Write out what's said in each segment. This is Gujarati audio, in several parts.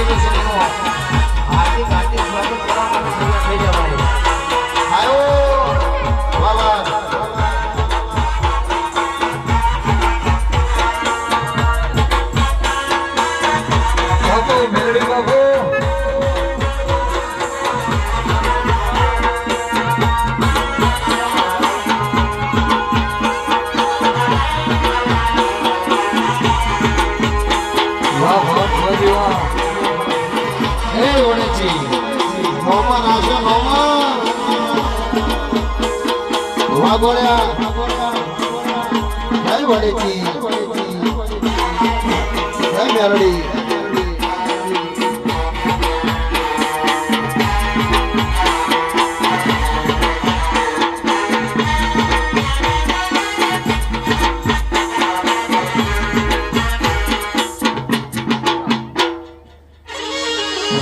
યુનિવર્સિટીનું હાર્દિક હાર્દિક સ્વાગત કરવા માટે તૈયાર થઈ જવાનું આવ્યો બાબા Wow, wow, wow, wow. ગાડી ઓળખી નવમાં નાશે નવમાં વાગોળ્યા ગાડી ઓળખી ગાડી મેળડી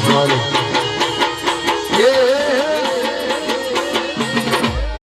money.